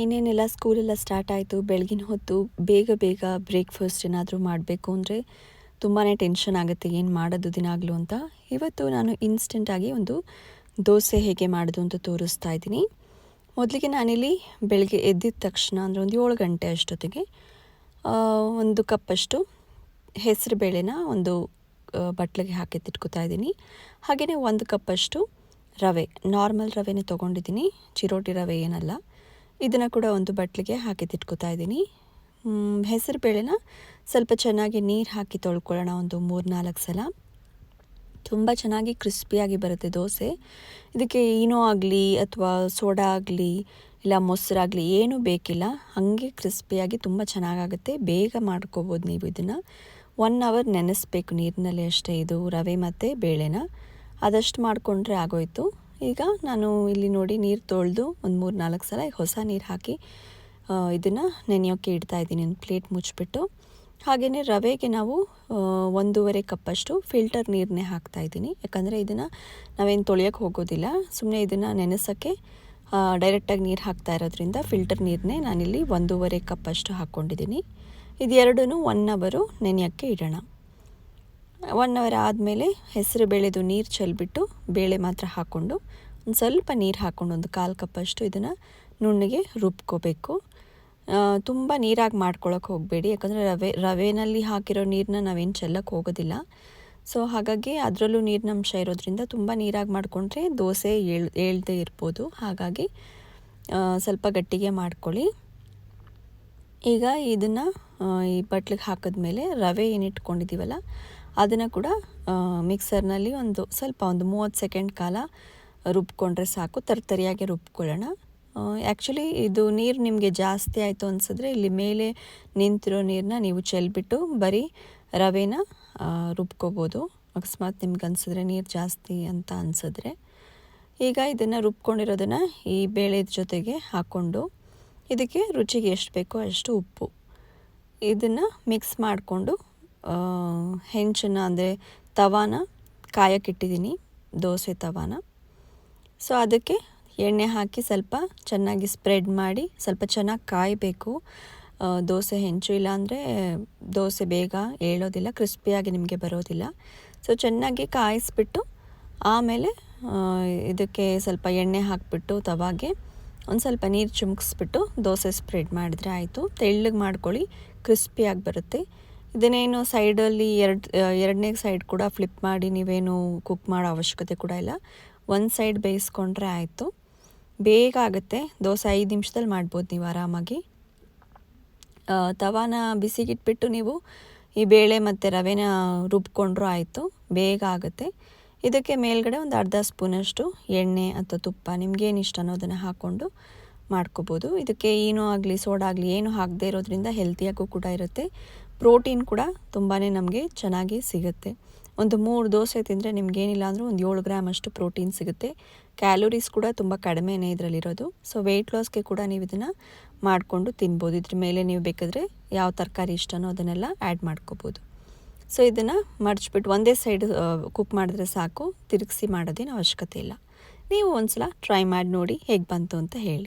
ಇನ್ನೇನೆಲ್ಲ ಸ್ಕೂಲೆಲ್ಲ start ಆಯಿತು, ಬೆಳಗಿನ ಹೊತ್ತು ಬೇಗ ಬೇಗ ಬ್ರೇಕ್ಫಾಸ್ಟ್ ಏನಾದರೂ ಮಾಡಬೇಕು ಅಂದರೆ ತುಂಬಾ ಟೆನ್ಷನ್ ಆಗುತ್ತೆ, ಏನು ಮಾಡೋದು ದಿನಾಗಲೂ ಅಂತ. ಇವತ್ತು ನಾನು ಇನ್ಸ್ಟೆಂಟಾಗಿ ಒಂದು ದೋಸೆ ಹೇಗೆ ಮಾಡೋದು ಅಂತ ತೋರಿಸ್ತಾ ಇದ್ದೀನಿ. ಮೊದಲಿಗೆ ನಾನಿಲ್ಲಿ ಬೆಳಗ್ಗೆ ಎದ್ದಿದ ತಕ್ಷಣ ಅಂದರೆ ಒಂದು ಏಳು ಗಂಟೆ ಅಷ್ಟೊತ್ತಿಗೆ ಒಂದು ಕಪ್ಪಷ್ಟು ಹೆಸರು ಬೇಳೆನ ಒಂದು ಬಟ್ಲಿಗೆ ಹಾಕಿ ತಿಟ್ಕೊತಾ ಇದ್ದೀನಿ. ಹಾಗೆಯೇ ಒಂದು ಕಪ್ಪಷ್ಟು ರವೆ ನಾರ್ಮಲ್ ರವೆನೇ ತೊಗೊಂಡಿದ್ದೀನಿ, ಚಿರೋಟಿ ರವೆ ಏನಲ್ಲ. ಇದನ್ನು ಕೂಡ ಒಂದು ಬಟ್ಲಿಗೆ ಹಾಕಿ ತಿಟ್ಕೊತಾ ಇದ್ದೀನಿ. ಹೆಸರು ಬೇಳೆನ ಸ್ವಲ್ಪ ಚೆನ್ನಾಗಿ ನೀರು ಹಾಕಿ ತೊಳ್ಕೊಳ್ಳೋಣ ಒಂದು ಮೂರು ನಾಲ್ಕು ಸಲ. ತುಂಬ ಚೆನ್ನಾಗಿ ಕ್ರಿಸ್ಪಿಯಾಗಿ ಬರುತ್ತೆ ದೋಸೆ. ಇದಕ್ಕೆ ಏನೋ ಆಗಲಿ ಅಥವಾ ಸೋಡಾ ಆಗಲಿ ಇಲ್ಲ ಮೊಸರಾಗಲಿ ಏನೂ ಬೇಕಿಲ್ಲ. ಹಾಗೆ ಕ್ರಿಸ್ಪಿಯಾಗಿ ತುಂಬ ಚೆನ್ನಾಗಾಗುತ್ತೆ. ಬೇಗ ಮಾಡ್ಕೋಬೋದು ನೀವು ಇದನ್ನು. ಒನ್ ಅವರ್ ನೆನೆಸ್ಬೇಕು ನೀರಿನಲ್ಲಿ ಅಷ್ಟೇ ಇದು ರವೆ ಮತ್ತು ಬೇಳೆನ. ಅದಷ್ಟು ಮಾಡಿಕೊಂಡ್ರೆ ಆಗೋಯ್ತು. ಈಗ ನಾನು ಇಲ್ಲಿ ನೋಡಿ ನೀರು ತೊಳೆದು ಒಂದು ಮೂರು ನಾಲ್ಕು ಸಲ ಹೊಸ ನೀರು ಹಾಕಿ ಇದನ್ನು ನೆನೆಯೋಕ್ಕೆ ಇಡ್ತಾ ಇದ್ದೀನಿ, ಒಂದು ಪ್ಲೇಟ್ ಮುಚ್ಚಿಬಿಟ್ಟು ಹಾಗೆಯೇ ರವೆಗೆ ನಾವು ಒಂದೂವರೆ ಕಪ್ಪಷ್ಟು ಫಿಲ್ಟರ್ ನೀರನ್ನೇ ಹಾಕ್ತಾ ಇದ್ದೀನಿ. ಯಾಕಂದರೆ ಇದನ್ನು ನಾವೇನು ತೊಳೆಯೋಕ್ಕೆ ಹೋಗೋದಿಲ್ಲ. ಸುಮ್ಮನೆ ಇದನ್ನು ನೆನೆಸೋಕ್ಕೆ ಡೈರೆಕ್ಟಾಗಿ ನೀರು ಹಾಕ್ತಾ ಇರೋದ್ರಿಂದ ಫಿಲ್ಟರ್ ನೀರನ್ನೇ ನಾನಿಲ್ಲಿ ಒಂದೂವರೆ ಕಪ್ಪಷ್ಟು ಹಾಕ್ಕೊಂಡಿದ್ದೀನಿ. ಇದೆರಡೂ ಒನ್ ಅವರು ನೆನೆಯೋಕ್ಕೆ ಇಡೋಣ. ಒನ್ ಅವರ್ ಆದಮೇಲೆ ಹೆಸರು ಬೇಳೆದು ನೀರು ಚೆಲ್ಬಿಟ್ಟು ಬೇಳೆ ಮಾತ್ರ ಹಾಕ್ಕೊಂಡು, ಒಂದು ಸ್ವಲ್ಪ ನೀರು ಹಾಕ್ಕೊಂಡು ಒಂದು ಕಾಲು ಕಪ್ಪಷ್ಟು ಇದನ್ನು ನುಣ್ಣಗೆ ರುಬ್ಕೋಬೇಕು. ತುಂಬ ನೀರಾಗಿ ಮಾಡ್ಕೊಳಕ್ಕೆ ಹೋಗಬೇಡಿ, ಯಾಕಂದರೆ ರವೆ, ರವೆನಲ್ಲಿ ಹಾಕಿರೋ ನೀರನ್ನ ನಾವೇನು ಚೆಲ್ಲಕ್ಕೆ ಹೋಗೋದಿಲ್ಲ. ಸೊ ಹಾಗಾಗಿ ಅದರಲ್ಲೂ ನೀರಿನ ಅಂಶ ಇರೋದ್ರಿಂದ ತುಂಬ ನೀರಾಗಿ ಮಾಡಿಕೊಂಡ್ರೆ ದೋಸೆ ಏಳ್, ಏಳದೇ ಇರ್ಬೋದು. ಹಾಗಾಗಿ ಸ್ವಲ್ಪ ಗಟ್ಟಿಗೆ ಮಾಡ್ಕೊಳ್ಳಿ. ಈಗ ಇದನ್ನು ಈ ಬಟ್ಲಿಗೆ ಹಾಕಿದ್ಮೇಲೆ ರವೆ ಏನು ಇಟ್ಕೊಂಡಿದ್ದೀವಲ್ಲ ಅದನ್ನು ಕೂಡ ಮಿಕ್ಸರ್ನಲ್ಲಿ ಒಂದು ಸ್ವಲ್ಪ ಒಂದು ಮೂವತ್ತು ಸೆಕೆಂಡ್ ಕಾಲ ರುಬ್ಕೊಂಡ್ರೆ ಸಾಕು, ತರ್ತರಿಯಾಗಿ ರುಬ್ಕೊಳ್ಳೋಣ. ಆ್ಯಕ್ಚುಲಿ ಇದು ನೀರು ನಿಮಗೆ ಜಾಸ್ತಿ ಆಯಿತು ಅನಿಸಿದ್ರೆ ಇಲ್ಲಿ ಮೇಲೆ ನಿಂತಿರೋ ನೀರನ್ನ ನೀವು ಚೆಲ್ಬಿಟ್ಟು ಬರೀ ರವೆನ ರುಬ್ಕೋಬೋದು. ಅಕಸ್ಮಾತ್ ನಿಮ್ಗೆ ಅನಿಸಿದ್ರೆ ನೀರು ಜಾಸ್ತಿ ಅಂತ ಅನಿಸಿದ್ರೆ. ಈಗ ಇದನ್ನು ರುಬ್ಕೊಂಡಿರೋದನ್ನು ಈ ಬೇಳೆ ಜೊತೆಗೆ ಹಾಕ್ಕೊಂಡು ಇದಕ್ಕೆ ರುಚಿಗೆ ಎಷ್ಟು ಬೇಕೋ ಅಷ್ಟು ಉಪ್ಪು. ಇದನ್ನು ಮಿಕ್ಸ್ ಮಾಡಿಕೊಂಡು ಹೆಂಚನ್ನು ಅಂದರೆ ತವಾನ, ಕಾಯಕ್ಕಿಟ್ಟಿದ್ದೀನಿ, ದೋಸೆ ತವಾನ. ಸೊ ಅದಕ್ಕೆ ಎಣ್ಣೆ ಹಾಕಿ ಸ್ವಲ್ಪ ಚೆನ್ನಾಗಿ ಸ್ಪ್ರೆಡ್ ಮಾಡಿ ಸ್ವಲ್ಪ ಚೆನ್ನಾಗಿ ಕಾಯಬೇಕು. ದೋಸೆ ಹೆಂಚು, ಇಲ್ಲಾಂದರೆ ದೋಸೆ ಬೇಗ ಏಳೋದಿಲ್ಲ ಕ್ರಿಸ್ಪಿಯಾಗಿ ನಿಮಗೆ ಬರೋದಿಲ್ಲ. ಸೊ ಚೆನ್ನಾಗಿ ಕಾಯಿಸ್ಬಿಟ್ಟು ಆಮೇಲೆ ಇದಕ್ಕೆ ಸ್ವಲ್ಪ ಎಣ್ಣೆ ಹಾಕಿಬಿಟ್ಟು ತವಾಗೆ ಒಂದು ಸ್ವಲ್ಪ ನೀರು ಚುಮ್ಕಿಸ್ಬಿಟ್ಟು ದೋಸೆ ಸ್ಪ್ರೆಡ್ ಮಾಡಿದ್ರೆ ಆಯಿತು. ತೆಳ್ಳಗೆ ಮಾಡ್ಕೊಳ್ಳಿ, ಕ್ರಿಸ್ಪಿಯಾಗಿ ಬರುತ್ತೆ. ಇದನ್ನೇನು ಸೈಡಲ್ಲಿ ಎರಡು ಎರಡನೇ ಸೈಡ್ ಕೂಡ ಫ್ಲಿಪ್ ಮಾಡಿ ನೀವೇನು ಕುಕ್ ಮಾಡೋ ಅವಶ್ಯಕತೆ ಕೂಡ ಇಲ್ಲ. ಒಂದು ಸೈಡ್ ಬೇಯಿಸ್ಕೊಂಡ್ರೆ ಆಯಿತು. ಬೇಗ ಆಗುತ್ತೆ. ದೋಸೆ ಐದು ನಿಮಿಷದಲ್ಲಿ ಮಾಡ್ಬೋದು ನೀವು ಆರಾಮಾಗಿ. ತವಾನ ಬಿಸಿಗಿಟ್ಬಿಟ್ಟು ನೀವು ಈ ಬೇಳೆ ಮತ್ತು ರವೆನ ರುಬ್ಕೊಂಡ್ರೂ ಆಯಿತು. ಬೇಗ ಆಗುತ್ತೆ. ಇದಕ್ಕೆ ಮೇಲ್ಗಡೆ ಒಂದು ಅರ್ಧ ಸ್ಪೂನಷ್ಟು ಎಣ್ಣೆ ಅಥವಾ ತುಪ್ಪ ನಿಮ್ಗೇನು ಇಷ್ಟ ಅನ್ನೋದನ್ನು ಹಾಕ್ಕೊಂಡು ಮಾಡ್ಕೋಬೋದು. ಇದಕ್ಕೆ ಏನೂ ಆಗಲಿ ಸೋಡಾ ಆಗಲಿ ಏನು ಹಾಕದೇ ಇರೋದ್ರಿಂದ ಹೆಲ್ತಿಯಾಗೂ ಕೂಡ ಇರುತ್ತೆ. ಪ್ರೋಟೀನ್ ಕೂಡ ತುಂಬಾ ನಮಗೆ ಚೆನ್ನಾಗಿ ಸಿಗುತ್ತೆ. ಒಂದು ಮೂರು ದೋಸೆ ತಿಂದರೆ ನಿಮ್ಗೇನಿಲ್ಲ ಅಂದರೂ ಒಂದು ಏಳು ಗ್ರಾಮ್ ಅಷ್ಟು ಪ್ರೋಟೀನ್ ಸಿಗುತ್ತೆ. ಕ್ಯಾಲೋರೀಸ್ ಕೂಡ ತುಂಬ ಕಡಿಮೆನೇ ಇದರಲ್ಲಿರೋದು. ಸೊ ವೆಯ್ಟ್ ಲಾಸ್ಗೆ ಕೂಡ ನೀವು ಇದನ್ನು ಮಾಡಿಕೊಂಡು ತಿನ್ಬೋದು. ಇದ್ರ ಮೇಲೆ ನೀವು ಬೇಕಾದರೆ ಯಾವ ತರಕಾರಿ ಇಷ್ಟನೋ ಅದನ್ನೆಲ್ಲ ಆ್ಯಡ್ ಮಾಡ್ಕೋಬೋದು. ಸೊ ಇದನ್ನು ಮಡಚ್ಬಿಟ್ಟು ಒಂದೇ ಸೈಡ್ ಕುಕ್ ಮಾಡಿದ್ರೆ ಸಾಕು. ತಿರುಗಿಸಿ ಮಾಡೋದೇನು ಅವಶ್ಯಕತೆ ಇಲ್ಲ. ನೀವು ಒಂದು ಸಲ ಟ್ರೈ ಮಾಡಿ ನೋಡಿ ಹೇಗೆ ಬಂತು ಅಂತ ಹೇಳಿ.